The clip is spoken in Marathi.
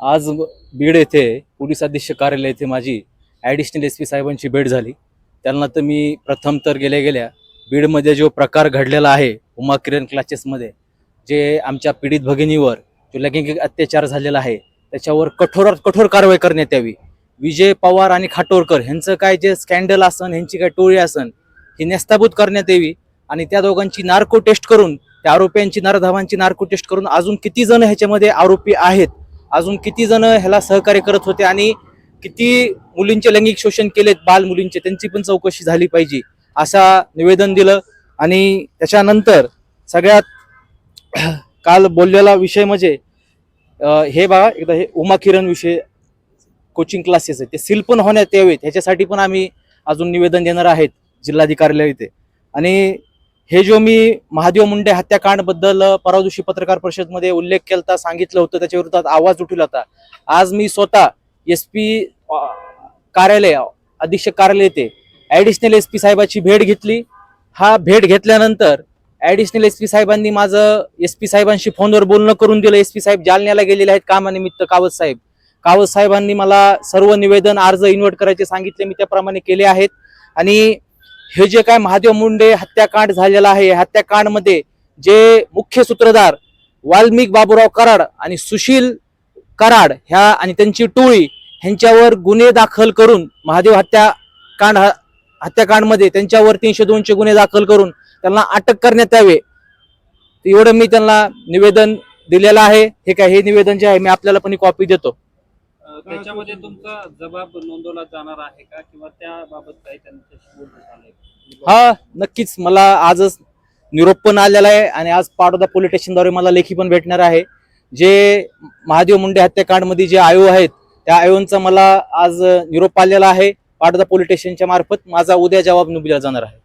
आज बीड येथे पोलीस अधीक्षक कार्यालय येथे माझी ॲडिशनल एस पी साहेबांची भेट झाली. त्यांना तर मी प्रथम तर गेल्या गेल्या बीडमध्ये जो प्रकार घडलेला आहे उमा किरण क्लासेसमध्ये जे आमच्या पीडित भगिनीवर जो लैंगिक अत्याचार झालेला आहे त्याच्यावर कठोरात कठोर कारवाई करण्यात यावी. विजय पवार आणि खाटोरकर ह्यांचं काय जे स्कॅन्डल असन ह्यांची काय टोळी असन ही नेस्ताभूत करण्यात यावी आणि त्या दोघांची नार्को टेस्ट करून त्या आरोपींची नरधावांची नार्को टेस्ट करून अजून किती जण ह्याच्यामध्ये आरोपी आहेत अजून किती जण ह्याला सहकार्य करत होते आणि किती मुलींचे लैंगिक शोषण केलेत बाल मुलींचे त्यांची पण चौकशी झाली पाहिजे असा निवेदन दिलं. आणि त्याच्यानंतर सगळ्यात काल बोललेला विषय म्हणजे हे बघा एकदा हे उमा किरण विषय कोचिंग क्लासेस आहेत. ते सील पण होण्यात यावेत. ह्याच्यासाठी पण आम्ही अजून निवेदन देणार आहेत जिल्हाधिकाऱ्याला इथे. आणि हे जो मी महादेव मुंडे हत्याकांडबद्दल परवा दिवशी पत्रकार परिषदमध्ये उल्लेख केला सांगितलं होतं त्याच्या विरोधात आवाज उठवला होता. आज मी स्वतः एस पी कार्यालय अधीक्षक कार्यालय येथे ॲडिशनल एस पी साहेबाची भेट घेतली. हा भेट घेतल्यानंतर ॲडिशनल एस पी साहेबांनी माझं एस पी साहेबांशी फोनवर बोलणं करून दिलं. एस पी साहेब जालन्याला गेलेले आहेत कामानिमित्त कावत साहेब. कावत साहेबांनी मला सर्व निवेदन अर्ज इन्व्हर्ट करायचे सांगितले. मी त्याप्रमाणे केले आहेत. आणि हे जे काय महादेव मुंडे हत्याकांड झालेला आहे हत्याकांडमध्ये जे मुख्य सूत्रधार वाल्मिक बाबूराव कराड आणि सुशील कराड ह्या आणि त्यांची टोळी ह्यांच्यावर गुन्हे दाखल करून महादेव हत्याकांड हत्याकांडमध्ये त्यांच्यावर तीनशे दोनशे गुन्हे दाखल करून त्यांना अटक करण्यात यावे. एवढं मी त्यांना निवेदन दिलेलं आहे. हे काय हे निवेदन जे आहे मी आपल्याला पण कॉपी देतो. त्याच्यामध्ये तुमचा जबाब नोंदवला जाणार आहे का? किंवा त्याबाबत काही त्यांच्याशी हा नक्कीच. मला आजच निरोप पण आलेला आहे आणि आज पाडोदा पोलीस स्टेशनद्वारे मला लेखी पण भेटणार आहे. जे महादेव मुंडे हत्याकांडमध्ये जे आयो आहेत त्या आयोंचा मला आज निरोप आलेला आहे. पाडोदा पोलीस स्टेशनच्या मार्फत माझा उद्या जबाब निघला जाणार आहे.